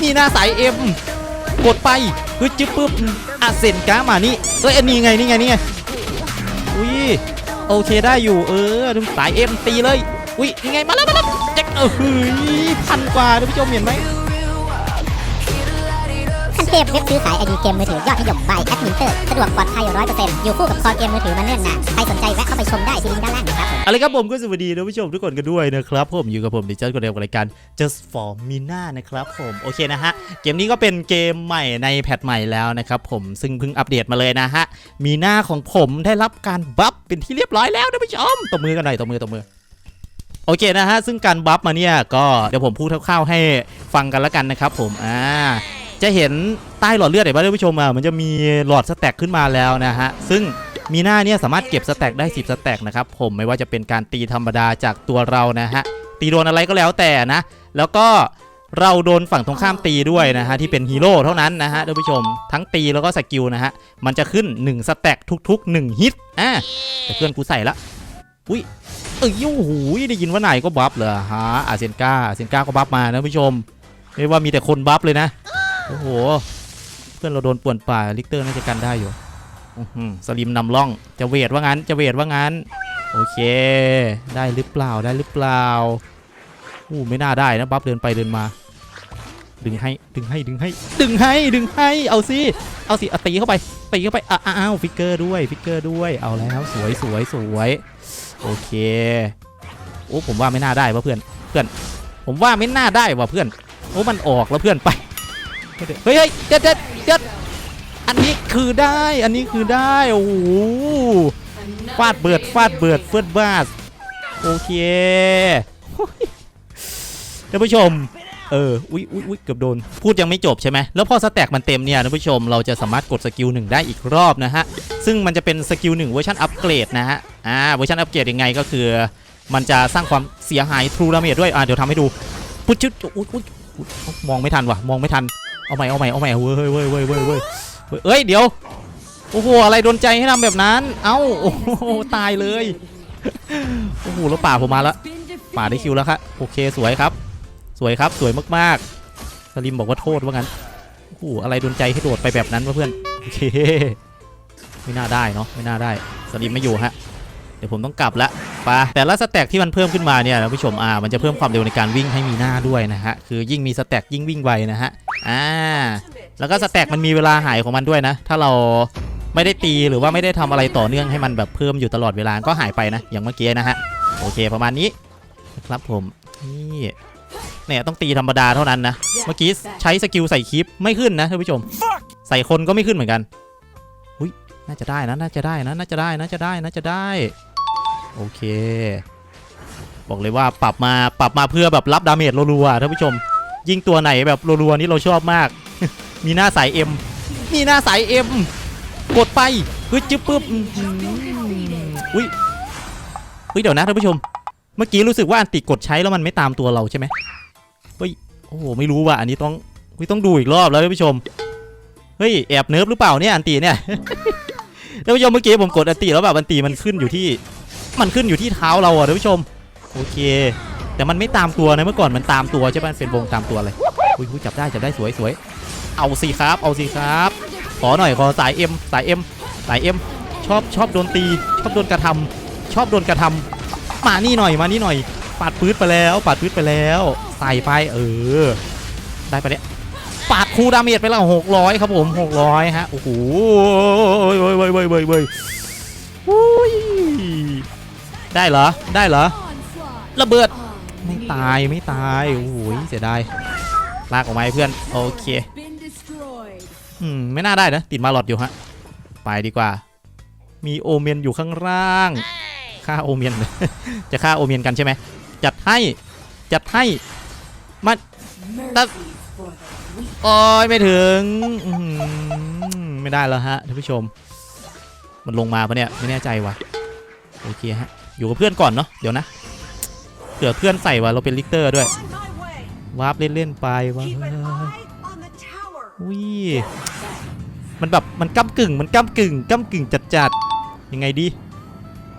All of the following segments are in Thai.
นี่หน้าสายเอ็มกดไปเฮ้ยจึ๊บปึ๊บอาเซนก้ามานี่เอ้ยอันนี้ไงนี่ไงนี่ไงอุ้ยโอเคได้อยู่เออดูสายเอ็มตีเลยอุ้ยยังไงมาแล้วมาแล้วแจ็คเออเฮ้ยพันกว่าท่านผู้ชมเห็นไหม เทพเว็บซื้อขายไอดีเกมมือถือยอดนิยมบายแอดมินเตอร์สะดวกปลอดภัยร้อยเปอร์เซ็นต์อยู่คู่กับคอเกมมือถือมาเนิ่นนานใครสนใจแวะเข้าไปชมได้ที่ลิงก์ด้านล่างนะครับผมอาละครับผมก็สวัสดีท่านผู้ชมทุกคนกันด้วยนะครับผมอยู่กับผมดิจิทัลคนเดียวกับรายการ just for Mina นะครับผมโอเคนะฮะเกมนี้ก็เป็นเกมใหม่ในแพทใหม่แล้วนะครับผมซึ่งเพิ่งอัปเดตมาเลยนะฮะมีหน้าของผมได้รับการบัฟเป็นที่เรียบร้อยแล้วท่านผู้ชมตบมือกันหน่อยตบมือตบมือโอเคนะฮะ ซึ่งการบัฟมาเนี่ย ก็เดี๋ยวผมพูดคร่าวๆให้ฟังกันแล้วกันนะครับผม อ่า จะเห็นใต้หลอดเลือดเห็นไหมท่านผู้ชมอะมันจะมีหลอดสแต็กขึ้นมาแล้วนะฮะซึ่งมีหน้าเนี่ยสามารถเก็บสแต็กได้ 10 สแต็กนะครับผมไม่ว่าจะเป็นการตีธรรมดาจากตัวเรานะฮะตีโดนอะไรก็แล้วแต่นะ แล้วก็เราโดนฝั่งตรงข้ามตีด้วยนะฮะที่เป็นฮีโร่เท่านั้นนะฮะท่านผู้ชมทั้งตีแล้วก็สกิลนะฮะมันจะขึ้น 1 สแต็กทุก ๆ 1 ฮิตอะแต่เพื่อนกูใส่ละอุ้ยเอ้ยโอ้โหได้ยินว่าไหนก็บัฟเหรอฮะอาเซนกาอาเซนกาก็บัฟมานะท่านผู้ชมไม่ว่ามีแต่คนบัฟเลยนะ โอ้โห เพื่อนเราโดนป่วนป่าลิกเตอร์น่าจะกันได้อยู่อื้อหือสลิมนำร่อง จะเวทว่างั้น จะเวทว่างั้น โอเค ได้หรือเปล่า ได้หรือเปล่าอู้ไม่น่าได้นะบัฟเดินไปเดินมา ดึงให้ ดึงให้ ดึงให้ ดึงให้ ดึงให้ เอาสิ เอาสิเอาตีเข้าไป ตีเข้าไปอะอ้าวฟิกเกอร์ด้วย ฟิกเกอร์ด้วย เอาแล้ว สวยสวยสวย โอเค โอ้ผมว่าไม่น่าได้ว่ะเพื่อน เพื่อน ผมว่าไม่น่าได้ว่ะเพื่อน โอ้มันออกแล้วเพื่อนไป เฮ้ยเฮ้ยเด็ดเด็ดเด็ดอันนี้คือได้ อันนี้คือได้ โอ้โหฟาดเบิดฟาดเบิดเฟิร์สบาสโอเคท่านผู้ชม เออ อุ๊ยอุ๊ยอุ๊ยเกือบโดน พูดยังไม่จบใช่ไหม แล้วพอสแต็กมันเต็มเนี่ยท่านผู้ชม เราจะสามารถกดสกิลหนึ่งได้อีกรอบนะฮะ ซึ่งมันจะเป็นสกิลหนึ่งเวอร์ชันอัปเกรดนะฮะ อ่า เวอร์ชันอัปเกรดยังไงก็คือ มันจะสร้างความเสียหายทรูดาเมจด้วย อ่าเดี๋ยวทำให้ดู พุชชึดอุ๊ยอุ๊ยอุ๊ยมองไม่ทันว่ะ มองไม่ทัน เอาใหม่เอาใหม่เอาใหม่เว้ยเว้ยเว้ยเว้ยเว้ยเอ้ยเดี๋ยวโอ้โหอะไรโดนใจให้ทำแบบนั้น เอ้าโอ้โหตายเลยโอ้โหแล้วป่าผมมาแล้วป่าได้คิวแล้วครับโอเคสวยครับ สวยครับสวยมากๆสลิมบอกว่าโทษว่างั้นโอ้โหอะไรโดนใจให้โดดไปแบบนั้นวะเพื่อนโอเคไม่น่าได้เนาะไม่น่าได้สลิมไม่อยู่ฮะเดี๋ยวผมต้องกลับละไปะแต่ละสแต็กที่มันเพิ่มขึ้นมาเนี่ยนะผู้ชมอ่ามันจะเพิ่มความเร็วในการวิ่งให้มีหน้าด้วยนะฮะคือยิ่งมีสแต็กยิ่งวิ่งไวนะฮะ อ่า แล้วก็สแต็กมันมีเวลาหายของมันด้วยนะ ถ้าเราไม่ได้ตีหรือว่าไม่ได้ทำอะไรต่อเนื่องให้มันแบบเพิ่มอยู่ตลอดเวลาก็หายไปนะ อย่างเมื่อกี้นะฮะ โอเคประมาณนี้ครับผม นี่เนี่ยต้องตีธรรมดาเท่านั้นนะ เมื่อกี้ใช้สกิลใส่คลิปไม่ขึ้นนะท่านผู้ชม ใส่คนก็ไม่ขึ้นเหมือนกันอุ้ยน่าจะได้นะน่าจะได้นะน่าจะได้น่าจะได้น่าจะได้ โอเค บอกเลยว่าปรับมาปรับมาเพื่อแบบรับดาเมจรัวๆท่านผู้ชม ยิงตัวไหนแบบรัวๆนี่เราชอบมาก มีหน้าสายเอ็มมีหน้าสายเอ็มกดไปเฮ้ยจึ๊บปึ๊บอุ้ยอุ้ยเดี๋ยวนะท่านผู้ชม เมื่อกี้รู้สึกว่าอันติกดใช้แล้วมันไม่ตามตัวเราใช่ไหมเฮ้ยโอ้โหไม่รู้ว่ะอันนี้ต้องเฮ้ยต้องดูอีกรอบแล้วท่านผู้ชมเฮ้ยแอบเนิร์ฟหรือเปล่าเนี่ยอันติเนี่ยท่านผู้ชมเมื่อกี้ผมกดอันติแล้วแบบอันติมันขึ้นอยู่ที่ มันขึ้นอยู่ที่เท้าเราอะท่านผู้ชม โอเค แต่มันไม่ตามตัวนะเมื่อก่อนมันตามตัวใช่ป่ะมันเป็นวงตามตัวเลยอุ้ยอุ้ยจับได้จับได้สวยสวยเอาสิครับ เอาสิครับ ขอหน่อยขอสายเอ็มสายเอ็มสายเอ็มชอบชอบโดนตี ชอบโดนกระทำชอบโดนกระทำมานี่หน่อยมานี่หน่อยปาดปื๊ดไปแล้วปาดปื๊ดไปแล้วใส่ไปเออ ได้ไปเนี่ยปาดคูดาเมจไปแล้วหกร้อยครับผมหกร้อยฮะโอ้โหเว้ยเว้ยเว้ยเว้ยเว้ยได้เหรอได้เหรอระเบิดายไม่ตายโอ้โหเสียดายลากออกมาให้เพื่อนโอเคอืมไม่น่าได้นะติดมาหลอดอยู่ฮะไปดีกว่า มีโอเมียนอยู่ข้างล่างฆ่าโอเมียนจะฆ่าโอเมียนกันใช่ไหมจัดให้จัดให้มา That- Mercy for the weak. โอ้ยไม่ถึงไม่ได้แล้วฮะท่านผู้ชม มันลงมาปะเนี่ยไม่แน่ใจว่ะโอเคฮะอยู่กับเพื่อนก่อนเนาะเดี๋ยวนะ เผื่อเพื่อนใส่ว่ะเราเป็นลิกเตอร์ด้วย On my way. วาร์ปเล่นๆไปวะ Keep an eye on the tower. อุ้ยมันแบบมันก้ากึ่งมันก้ากึ่งก้ากึ่งจัดจัดๆยังไงดี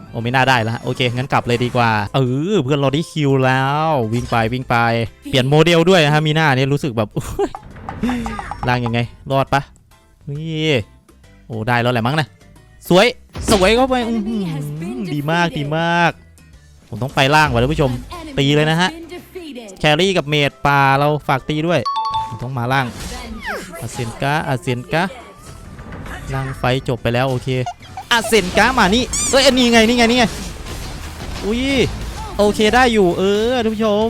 โอ้ไม่น่าได้แล้วฮะโอเคงั้นกลับเลยดีกว่าเออเพื่อนเราได้คิวแล้ว วิ่งไปวิ่งไป เปลี่ยนโมเดลด้วยนะฮะมีหน้าเนี่ยรู้สึกแบบล่างยังไง รอดปะนี่โอ้ได้แล้วแหละมั้งนะสวย สวยเข้าไปอื้อหือดีมากดีมาก ผมต้องไปล่างว่ะท่านผู้ชม ตีเลยนะฮะ แครี่กับเมดป่าเราฝากตีด้วย ผมต้องมาล่างอาเซนกาอาเซนกาล่างไฟจบไปแล้วโอเคอาเซนกามานี่ เอ้ยอันนี้ไงนี่ไงนี่ไง อุ้ยโอเคได้อยู่เออท่านผู้ชม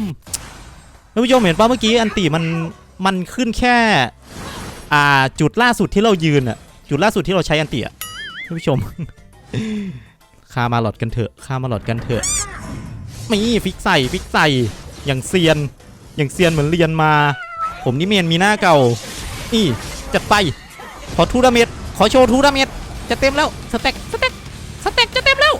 ท่านผู้ชมเห็นป่ะเมื่อกี้อันติมันมันขึ้นแค่อ่าจุดล่าสุดที่เรายืนอะจุดล่าสุดที่เราใช้อันติอะท่านผู้ชม ฆ่ามาหลอดกันเถอะฆ่ามาหลอดกันเถอะมีฟิกใส่ฟิกใส่อย่างเซียน อย่างเซียนเหมือนเรียนมา ผมนี่เมนมีหน้าเก่า นี่จัดไป ขอทูดาเมจขอโชว์ทูดาเมจจะเต็มแล้วสเต็กสเต็กสเต็กจะเต็มแล้ว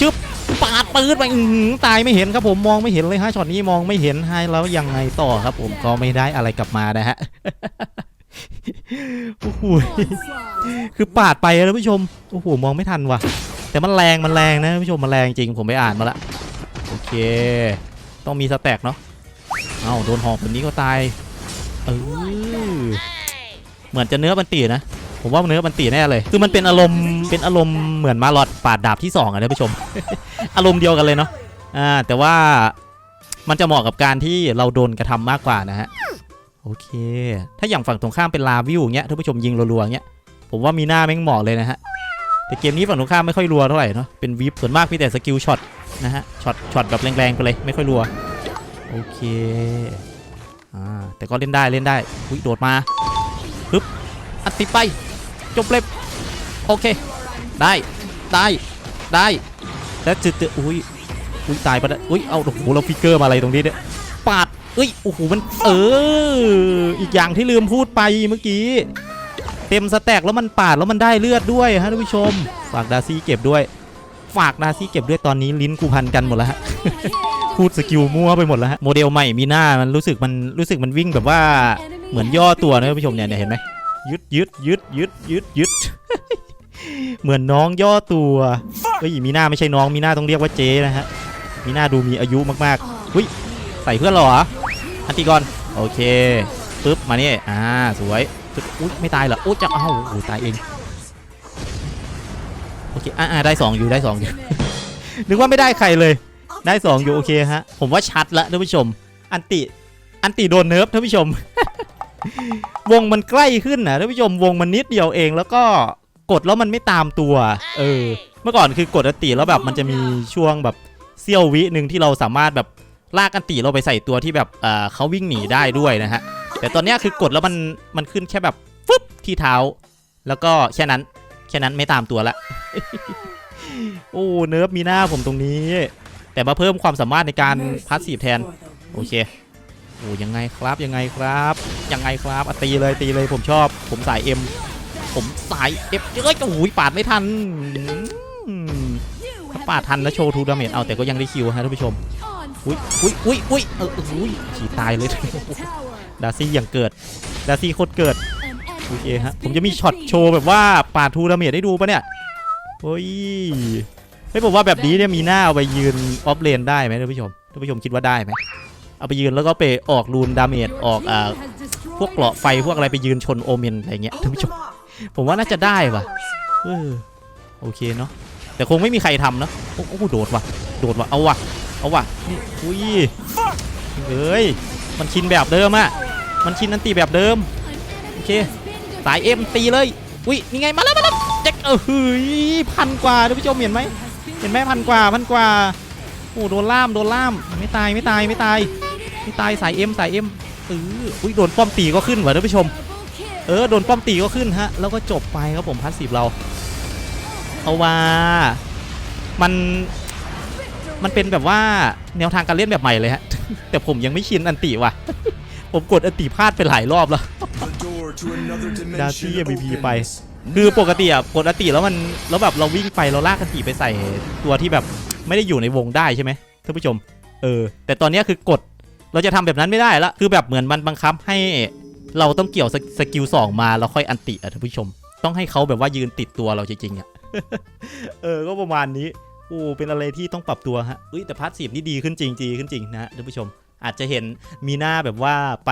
จึบปาดปืนไปหือตายไม่เห็นครับผมมองไม่เห็นเลยฮะช็อตนี้มองไม่เห็นให้แล้วยังไงต่อครับ ผมก็ไม่ได้อะไรกลับมานะฮะโอ้โหคือปาดไปนะท่านผู้ชมโอ้โหมองไม่ทันว่ะ แต่มันแรงมันแรงนะท่านผู้ชมมันแรงจริงผมไปอ่านมาละโอเค ต้องมีสแต็กเนาะเอ้าโดนหอกแบบนี้ก็ตายเออเหมือนจะเนื้อบันตีนะผมว่าเนื้อบันตีแน่เลยคือมันเป็นอารมณ์เป็นอารมณ์เหมือนมาหลอดปาดดาบที่สองอะท่านผู้ชม อารมณ์เดียวกันเลยเนาะอ่าแต่ว่ามันจะเหมาะกับการที่เราโดนกระทำมากกว่านะฮะโอเค ถ้าอย่างฝั่งตรงข้ามเป็นลาวิวเงี้ยท่านผู้ชมยิงรัวๆอย่างเงี้ยผมว่ามีหน้าแม่งเหมาะเลยนะฮะ แต่เกมนี้ฝั่งตรงข้ามไม่ค่อยรัวเท่าไหร่เนาะเป็นวิปส่วนมากมีแต่สกิลช็อตนะฮะช็อตช็อตแบบแรงๆไปเลยไม่ค่อยรัวโอเคอ่าแต่ก็เล่นได้เล่นได้อุ้ยโดดมาปึ๊บอัดติดไปจบเล็บโอเค ได้ได้ได้แล้วจุดเตอุ้ยอุ้ยตายไปะเนี่ยอุ้ยเอาโอ้โหเราฟิกเกอร์มาอะไรตรงนี้เนี่ยปาดเอ้ยโอ้โหมันเอออีกอย่างที่ลืมพูดไปเมื่อกี้ เต็มสแต็กแล้วมันปาดแล้วมันได้เลือดด้วยฮะท่านผู้ชม ฝากดาซี่เก็บด้วย ฝากดาซี่เก็บด้วยตอนนี้ลิ้นกูพันกันหมดแล้วฮะพูดสกิลมั่วไปหมดแล้วฮะโมเดลใหม่มีหน้ามันรู้สึกมันรู้สึกมันวิ่งแบบว่าเหมือนย่อตัวนะท่านผู้ชมเนี่ยเห็นไหมยึดยึดยึดยึดยึดยึดเหมือนน้องย่อตัวเฮ้ยมีหน้าไม่ใช่น้องมีหน้าต้องเรียกว่าเจ๊นะฮะมีหน้าดูมีอายุมากๆอุ้ยใส่เพื่อนเหรออันติกอนโอเคปึ๊บมานี่อ่าสวย ปึ๊บอุ้ยไม่ตายเหรออุ้ยจะเอ้าโอ้ตายเองโอเคอ่าอ่าได้สองอยู่ได้สองอยู่นึกว่าไม่ได้ใครเลย ได้สองอยู่โอเคฮะผมว่าชัดละท่านผู้ชม อันติอันติโดนเนิร์ฟท่านผู้ชม วงมันใกล้ขึ้นนะท่านผู้ชมวงมันนิดเดียวเอง แล้วก็กดแล้วมันไม่ตามตัว เออ เมื่อก่อนคือกดอันติแล้วแบบมันจะมีช่วงแบบเสี้ยววิหนึ่งที่เราสามารถแบบลากอันติเราไปใส่ตัวที่แบบเอ่อเขาวิ่งหนีได้ด้วยนะฮะ แต่ตอนนี้คือกดแล้วมันมันขึ้นแค่แบบฟึบที่เท้า แล้วก็แค่นั้น แค่นั้นไม่ตามตัวละ โอ้เนิร์ฟมีหน้าผมตรงนี้ แต่มาเพิ่มความสามารถในการพาสซีฟแทน โอเคโอ้ยังไงครับยังไงครับยังไงครับอตีเลยตีเลยผมชอบ ผมสายเอ็มผมสายเอฟเอ้ยโอ้ยปาดไม่ทันถ้าปาดทันแล้วโชว์ทูดาเมจเอาแต่ก็ยังได้คิวฮะท่านผู้ชมอุ้ยอุ้ยอุ้ยอุ้ยเอออุ้ยฉีตายเลย ดาซี่อย่างเกิด ดาซี่โคตรเกิด โอเคฮะ ผมจะมีช็อตโชว์แบบว่าปาดทูดาเมจให้ดูปะเนี่ยโอ้ยเฮ้ยผมว่าแบบนี้เนี่ยมีหน้าเอาไปยืนออฟเลนได้ไหมท่านผู้ชม ท่านผู้ชมคิดว่าได้ไหม เอาไปยืนแล้วก็ไปออกรูนดาเมจออกอ่าพวกเกราะไฟพวกอะไรไปยืนชนโอเมนอะไรเงี้ยท่านผู้ชม ผมว่าน่าจะได้ว่ะเออโอเคเนาะ แต่คงไม่มีใครทำเนอะโอ้โหโดดว่ะ โดดว่ะ เอาว่ะ เอาว่ะนี่อุ้ยเอ้ย มันชินแบบเดิมอะมันชินอันตีแบบเดิม โอเค สายเอ็มตีเลย อุ้ยนี่ไงมาแล้วมาแล้วเจ็คเออเฮ้ยพันกว่าท่านผู้ชมเห็นไหมเห็นไหมพันกว่าพันกว่าโอ้โดนล่ามโดนล่ามไม่ตายไม่ตายไม่ตายไม่ตายสายเอ็มสายเอ็มเอออุ้ยโดนป้อมตีก็ขึ้นว่ะท่านผู้ชม เออโดนป้อมตีก็ขึ้นฮะแล้วก็จบไปครับผมพัสซีฟเราเอาว่ามันมันเป็นแบบว่าแนวทางการเล่นแบบใหม่เลยฮะ แต่ผมยังไม่ชินอันติว่ะ ผมกดอันติพลาดไปหลายรอบแล้ว ดาซี่ MVP ไปคือปกติอะกดอันติแล้วมันแล้วแบบเราวิ่งไปเราลากอันติไปใส่ตัวที่แบบไม่ได้อยู่ในวงได้ใช่ไหมท่านผู้ชม เออ แต่ตอนนี้คือกดเราจะทำแบบนั้นไม่ได้ละคือแบบเหมือนมันบังคับให้เราต้องเกี่ยวสกสกิลสองมาแล้วค่อยอันติอะท่านผู้ชม ต้องให้เขาแบบว่ายืนติดตัวเราจริงๆอะเออก็ประมาณนี้ โอ้เป็นอะไรที่ต้องปรับตัวฮะเอ้ยแต่พาร์ทสีนี่ดีขึ้นจริงดีขึ้นจริงนะฮะท่านผู้ชม อาจจะเห็นมีหน้าแบบว่าไป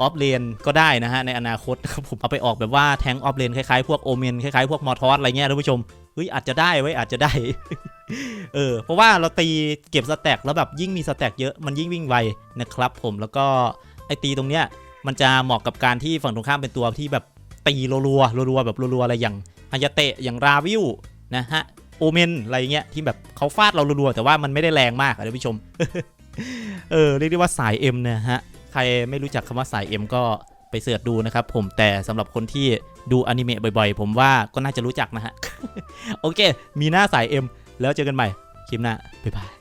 ออฟเลนก็ได้นะฮะในอนาคตนะครับผมเอาไปออกแบบว่าแทงออฟเลนคล้ายๆพวกโอเมนคล้ายๆพวกมอทอสอะไรเงี้ยท่านผู้ชมเฮ้ยอาจจะได้ไว้อาจจะได้ เออเพราะว่าเราตีเก็บสแต็กแล้วแบบยิ่งมีสแต็กเยอะมันยิ่งวิ่งไวนะครับ ผมแล้วก็ไอตีตรงเนี้ยมันจะเหมาะกับการที่ฝั่งตรงข้ามเป็นตัวที่แบบตีรัวๆรัวๆแบบรัวๆอะไรอย่างฮายาเตะอย่างราวิวนะฮะ โอเมนอะไรเงี้ยที่แบบเขาฟาดเรารัวๆแต่ว่ามันไม่ได้แรงมากอะท่านผู้ชม เออเรียกได้ว่าสาย M นะฮะใครไม่รู้จักคำว่าสาย M ก็ไปเสิร์ชดูนะครับผมแต่สำหรับคนที่ดูอนิเมะบ่อยๆ ผมว่าก็น่าจะรู้จักนะฮะ โอเค มีหน้าสาย M แล้วเจอกันใหม่คลิปหน้าบ๊ายบาย